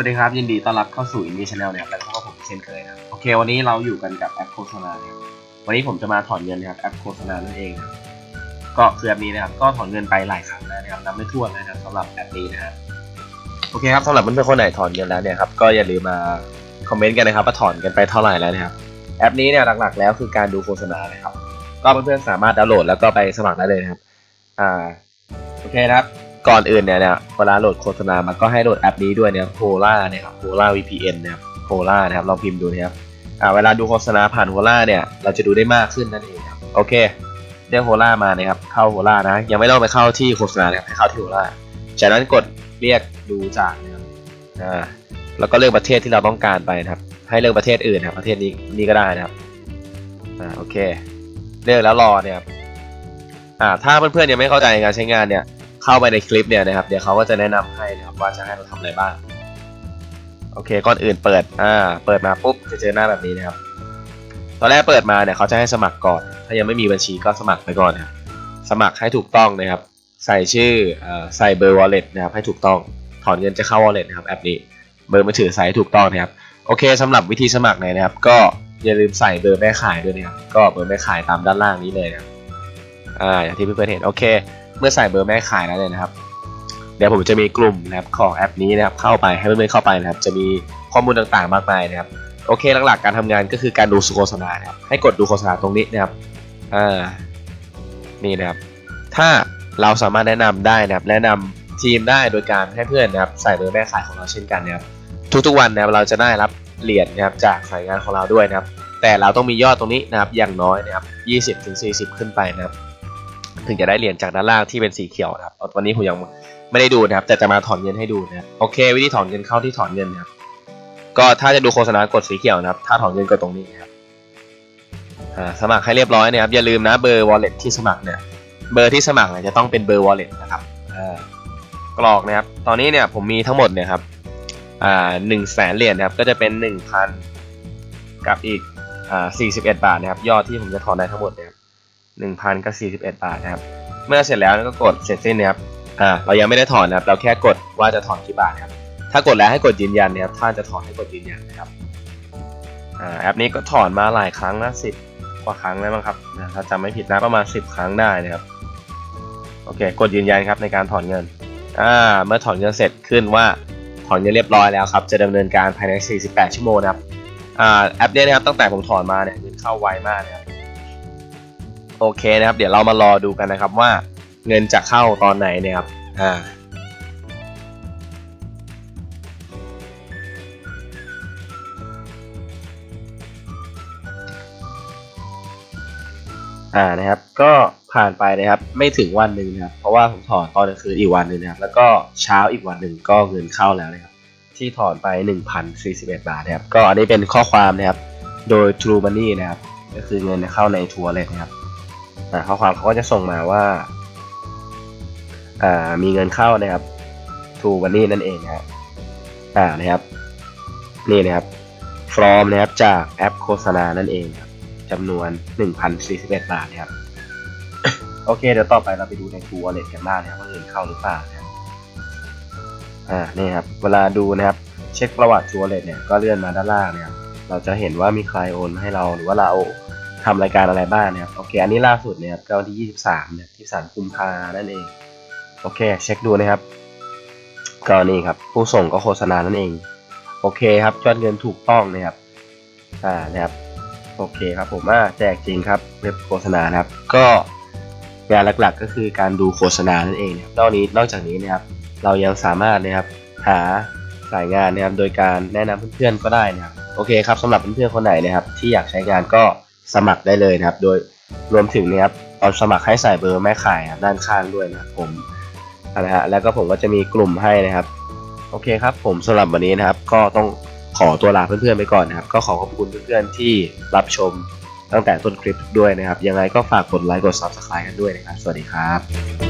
วัสดีครับ ยินดีต้อนรับเข้าสู่อินดี้ชาแนลนะครับและพบกับผมเช่นเคยนะโอเค วันนี้เราอยู่กันกับแอปโฆษณานะครับวันนี้ผมจะมาถอนเงินนะครับแอปโฆษณานั่นเองนะก็คือแอปนี้นะครับก็ถอนเงินไปหลายครั้งแล้วนะครับนับไม่ถ้วนเลยนะครับสำหรับแอปนี้นะฮะโอเคครับสำหรับเพื่อนๆคนไหนถอนเงินแล้วเนี่ยครับก็อย่าลืมมาคอมเมนต์กันนะครับว่าถอนกันไปเท่าไหร่แล้วนะครับแอปนี้เนี่ยหลักๆ แล้วคือการดูโฆษณานะครับก็เพื่อนๆสามารถดาวน์โหลดแล้วก็ไปสมัครได้เลยนะครับอ่าโอเคนะครับ ก่อนอื่นเนี่ยเนี่ยเวลาโหลดโฆษณามันก็ให้โหลดแอปนี้ด้วยเนี่ยโ o ล่าเนี่ยครับโ o ล่า VPN นะครับโ o ล่านะครับลองพิมพ์ดูนะครับอ่าเวลาดูโฆษณาผ่านโ o ล่าเนี่ยเราจะดูได้มากขึ้นนั่นเองครับโอเคเรียกโ o ล่ามานะครับเข้าโ o ล่านะยังไม่ต้องไปเข้าที่โฆษณานะครับให้เข้าที่โ o ล่าจากนั้นกดเรียกดูจากนะครับอ่าแล้วก็เลือกประเทศที่เราต้องการไปนะครับ ให้เลือกประเทศอื่นนะครับประเทศนี้นี่ก็ได้นะครับอ่าโอเค เลือกแล้วรอเนี่ยครับอ่าถ้าเพื่อนๆยังไม่เข้าใจการใช้งานเนี่ย เข้าไปในคลิปเนี่ยนะครับ เดี๋ยวเขาก็จะแนะนำให้นะครับว่าจะให้เราทำอะไรบ้าง โอเค ก่อนอื่นเปิด อ่า เปิดมาปุ๊บจะเจอหน้าแบบนี้นะครับ ตอนแรกเปิดมาเนี่ยเขาจะให้สมัครก่อน ถ้ายังไม่มีบัญชีก็สมัครไปก่อนนะครับสมัครให้ถูกต้องนะครับ ใส่ชื่ออ่อใส่เบอร์ wallet นะครับ ให้ถูกต้อง ถอนเงินจะเข้า wallet นะครับแอปนี้ เบอร์มือถือใส่ให้ถูกต้องนะครับ โอเคสำหรับวิธีสมัครเนี่ยนะครับ ก็อย่าลืมใส่เบอร์แม่ขายด้วยนะครับ ก็เบอร์แม่ขายตามด้านล่างนี้เลยนะครับ อ่า อย่างที่เพื่อนๆเห็น โอเค เมื่อใส่เบอร์แม่ขายแล้วเนี่ยนะครับ เดี๋ยวผมจะมีกลุ่มนะครับของแอปนี้นะครับเข้าไปให้เพื่อนๆเข้าไปนะครับ จะมีข้อมูลต่างๆมากมายนะครับโอเคหลักๆการทำงานก็คือการดูโฆษณานะครับให้กดดูโฆษณาตรงนี้นะครับอ่านี่นะครับ ถ้าเราสามารถแนะนำได้นะครับ แนะนำทีมได้โดยการให้เพื่อนนะครับ ใส่เบอร์แม่ขายของเราเช่นกันนะครับ ทุกๆวันนะครับเราจะได้รับเหรียญนะครับจากสายงานของเราด้วยนะครับ แต่เราต้องมียอดตรงนี้นะครับอย่างน้อยนะครับ 20-40 ขึ้นไปนะครับ ถึงจะได้เหรียญจากด้านล่างที่เป็นสีเขียวนะครับวันนี้ผมยังไม่ได้ดูนะครับ แต่จะมาถอนเงินให้ดูนะโอเค วิธีถอนเงินเข้าที่ถอนเงินนะครับก็ถ้าจะดูโฆษณากดสีเขียวนะครับ ถ้าถอนเงินกดตรงนี้นะครับอ่าสมัครให้เรียบร้อยนะครับอย่าลืมนะเบอร์ wallet ที่สมัครเนี่ยเบอร์ที่สมัครเนี่ยจะต้องเป็นเบอร์ wallet นะครับอ่ากรอกนะครับ ตอนนี้เนี่ยผมมีทั้งหมดเนี่ยครับอ่าหนึ่งแสนเหรียญนะครับก็จะเป็นหนึ่งพันกับอีกอ่าสี่สิบเอ็ดบาทนะครับ ยอดที่ผมจะถอนได้ทั้งหมดเนี่ย หนึ่งพันกับสี่สิบเอ็ดบาทนะครับ เมื่อเสร็จแล้วก็กดเสร็จสิ้นนะครับอ่าเรายังไม่ได้ถอนนะครับ เราแค่กดว่าจะถอนกี่บาทครับ ถ้ากดแล้วให้กดยืนยันนะครับ ถ้าจะถอนให้กดยืนยันนะครับอ่าแอปนี้ก็ถอนมาหลายครั้งนะสิบกว่าครั้งแล้วมั้งครับนะถ้าจำไม่ผิดนะประมาณสิบครั้งได้นะครับ โอเค กดยืนยันครับในการถอนเงินอ่าเมื่อถอนเงินเสร็จขึ้นว่าถอนเงินเรียบร้อยแล้วครับ จะดำเนินการภายใน 48 ชั่วโมงนะครับอ่าแอปนี้นะครับตั้งแต่ผมถอนมาเนี่ยเงินเข้าไวมากนะครับ โอเคนะครับ เดี๋ยวเรามารอดูกันนะครับว่าเงินจะเข้าตอนไหนเนี่ยครับอ่าอ่านะครับก็ผ่านไปนะครับไม่ถึงวันหนึ่งนะครับเพราะว่าผมถอนตอนกลางคืนอีกวันหนึ่งนะครับแล้วก็เช้าอีกวันหนึ่งก็เงินเข้าแล้วนะครับที่ถอนไป 1,041 บาทนะครับก็อันนี้เป็นข้อความนะครับโดย True Money นะครับก็คือเงินเข้าในทัวร์เลยนะครับ ข้อความเขาก็จะส่งมาว่าอ่ามีเงินเข้านะครับทูวันนี้นั่นเองนะครับอ่านะครับ นี่นะครับฟร์มนะครับจากแอปโฆษณานั่นเองครับจำนวน 1,041 บาทนะครับ โอเค เดี๋ยวต่อไปเราไปดูใน True Wallet กันบ้างนะครับว่าเงินเข้าหรือเปล่านะครับอ่า นี่ครับ เวลาดูนะครับ เช็คประวัติ True Wallet เนี่ย ก็เลื่อนมาด้านล่างเนี่ยครับ เราจะเห็นว่ามีใครโอนมาให้เราหรือว่าเรา ทำรายการอะไรบ้างนี่ยครับโอเค อันนี้ล่าสุดเนี่ยครับก็วันที่ 23เนี่ยที่สารกุมภานั่นเอง โอเค เช็คดูนะครับก็นี่ครับ ผู้ส่งก็โฆษณานั่นเอง โอเคครับยอดเงินถูกต้องนะครับอ่านะครับโอเคครับผมว่าแจกจริงครับเว็บโฆษณานะครับ ก็งานหลักๆก็คือการดูโฆษณานั่นเองนะครับนอกนี้นอกจากนี้นะครับ เรายังสามารถนะครับหาสายงานนะครับโดยการแนะนำเพื่อนๆก็ได้นะครับโอเคครับสำหรับเพื่อนๆคนไหนนะครับ ที่อยากใช้งานก็ สมัครได้เลยนะครับ โดยรวมถึงนะครับตอนสมัครให้ใส่เบอร์แม่ขายครับด้านข้างด้วยนะผมนะฮะแล้วก็ผมก็จะมีกลุ่มให้นะครับ โอเคครับ ผมสำหรับวันนี้นะครับ ก็ต้องขอตัวลาเพื่อนๆไปก่อนนะครับ ก็ขอขอบคุณเพื่อนๆที่รับชมตั้งแต่ต้นคลิปด้วยนะครับ ยังไงก็ฝากกดไลค์กด subscribe กันด้วยนะครับ สวัสดีครับ